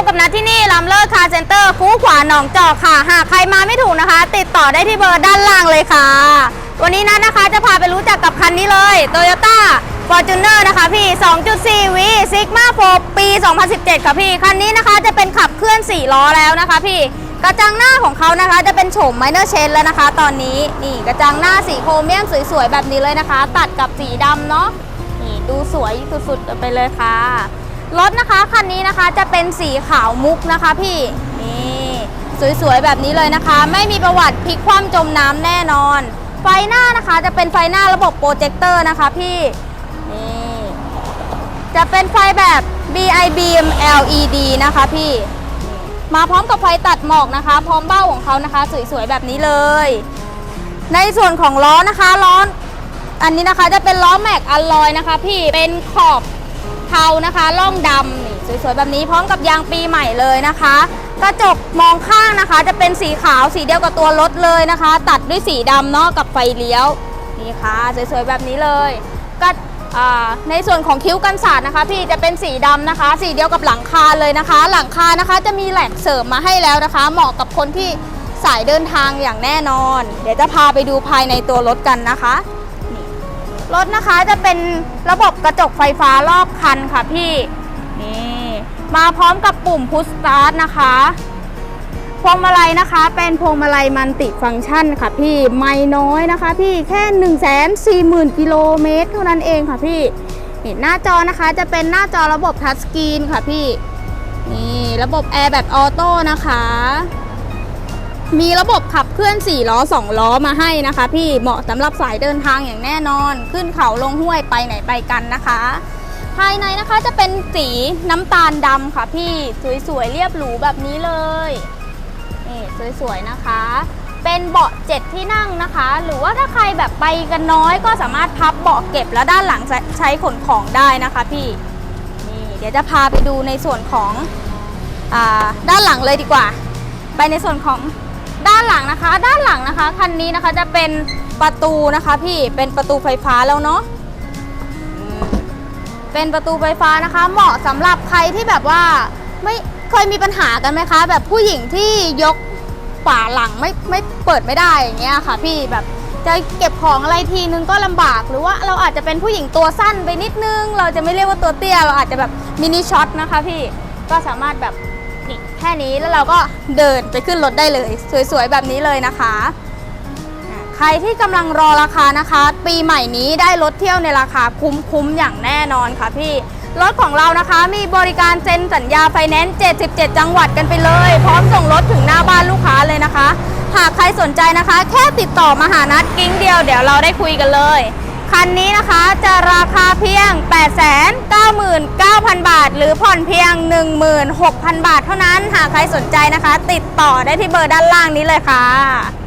บกับนัดที่นี่ลำเลิศคาร์เซ็นเตอร์คูขวาหนองจอกค่ะ หากใครมาไม่ถูกนะคะ ติดต่อได้ที่เบอร์ด้านล่างเลยค่ะ วันนี้นัดนะคะจะพาไปรู้จักกับคันนี้เลย Toyota Fortuner นะคะพี่ 2.4 V Sigma 4 ปี 2017 ค่ะพี่ คันนี้นะคะจะเป็นขับเคลื่อน 4 ล้อแล้วนะคะพี่ กระจังหน้าของเขานะคะจะเป็นโฉม minor change แล้วนะคะ ตอนนี้นี่กระจังหน้าสีโครเมียมสวยๆแบบนี้เลยนะคะ ตัดกับสีดำเนาะนี่ดูสวยสุดๆไปเลยค่ะ รถนะคะคันนี้นะคะจะเป็นสีขาวมุกนะคะพี่นี่สวยๆแบบนี้เลยนะคะ ไม่มีประวัติพลิกคว่ำจมน้ำแน่นอน ไฟหน้านะคะจะเป็นไฟหน้าระบบโปรเจคเตอร์นะคะพี่นี่จะเป็นไฟแบบ BIBM LED นะคะพี่มาพร้อมกับไฟตัดหมอกนะคะ พร้อมเบ้าของเขานะคะ สวยๆแบบนี้เลย ในส่วนของล้อนะคะล้ออันนี้นะคะจะเป็นล้อแม็กอลลอยนะคะ พี่เป็นขอบ เทานะคะล่องดำนี่สวยๆแบบนี้พร้อมกับยางปีใหม่เลยนะคะ กระจกมองข้างนะคะ จะเป็นสีขาวสีเดียวกับตัวรถเลยนะคะ ตัดด้วยสีดำเนาะกับไฟเลี้ยวนี่ค่ะสวยๆแบบนี้เลยก็ในส่วนของคิ้วกันสาดนะคะ พี่จะเป็นสีดำนะคะ สีเดียวกับหลังคาเลยนะคะ หลังคานะคะจะมีแหลกเสริมมาให้แล้วนะคะ เหมาะกับคนที่สายเดินทางอย่างแน่นอน เดี๋ยวจะพาไปดูภายในตัวรถกันนะคะ รถนะคะจะเป็นระบบกระจกไฟฟ้ารอบคันค่ะพี่นี่มาพร้อมกับปุ่มพุชสตาร์ทนะคะพวงมาลัยนะคะ เป็นพวงมาลัยมันติฟังก์ชันค่ะพี่ไม่น้อยนะคะ พี่แค่1นึ่งแสนสี่หมื่นกิโลเมตรเท่านั้นเองค่ะพี่นี่หน้าจอนะคะจะเป็นหน้าจอระบบทัชสกรีนค่ะพี่นี่ระบบแอร์แบบออโต้นะคะ มีระบบขับเคลื่อน 4 ล้อ 2 ล้อมาให้นะคะพี่เหมาะสำหรับสายเดินทางอย่างแน่นอน ขึ้นเขาลงห้วยไปไหนไปกันนะคะ ภายในนะคะจะเป็นสีน้ำตาลดำค่ะพี่สวยๆเรียบหรูแบบนี้เลยนี่สวยๆนะคะ เป็นเบาะเจ็ดที่นั่งนะคะ หรือว่าถ้าใครแบบไปกันน้อยก็สามารถพับเบาะเก็บแล้วด้านหลังใช้ขนของได้นะคะพี่นี่เดี๋ยวจะพาไปดูในส่วนของอด้านหลังเลยดีกว่า ไปในส่วนของ ด้านหลังนะคะ ด้านหลังนะคะคันนี้นะคะจะเป็นประตูนะคะพี่เป็นประตูไฟฟ้าแล้วเนาะเป็นประตูไฟฟ้านะคะ เหมาะสำหรับใครที่แบบว่าไม่เคยมีปัญหากันไหมคะ แบบผู้หญิงที่ยกฝาหลังไม่ไม่เปิดไม่ได้อย่างเงี้ยค่ะ พี่แบบจะเก็บของอะไรทีนึงก็ลำบาก หรือว่าเราอาจจะเป็นผู้หญิงตัวสั้นไปนิดนึง เราจะไม่เรียกว่าตัวเตี้ย เราอาจจะแบบมินิช็อตนะคะพี่ก็สามารถแบบ นี่แค่นี้แล้วเราก็เดินไปขึ้นรถได้เลย สวยๆแบบนี้เลยนะคะใครที่กำลังรอราคานะคะ ปีใหม่นี้ได้รถเที่ยวในราคาคุ้มๆอย่างแน่นอนค่ะพี่รถของเรานะคะมีบริการเซ็นสัญญาไฟแนนซ์ 77 จังหวัดกันไปเลย พร้อมส่งรถถึงหน้าบ้านลูกค้าเลยนะคะ หากใครสนใจนะคะ แค่ติดต่อมาหานัดกิ้งเดียวเดี๋ยวเราได้คุยกันเลย คันนี้นะคะจะราคาเพียง 899,000 บาท หรือผ่อนเพียง 16,000 บาทเท่านั้น หากใครสนใจนะคะ ติดต่อได้ที่เบอร์ด้านล่างนี้เลยค่ะ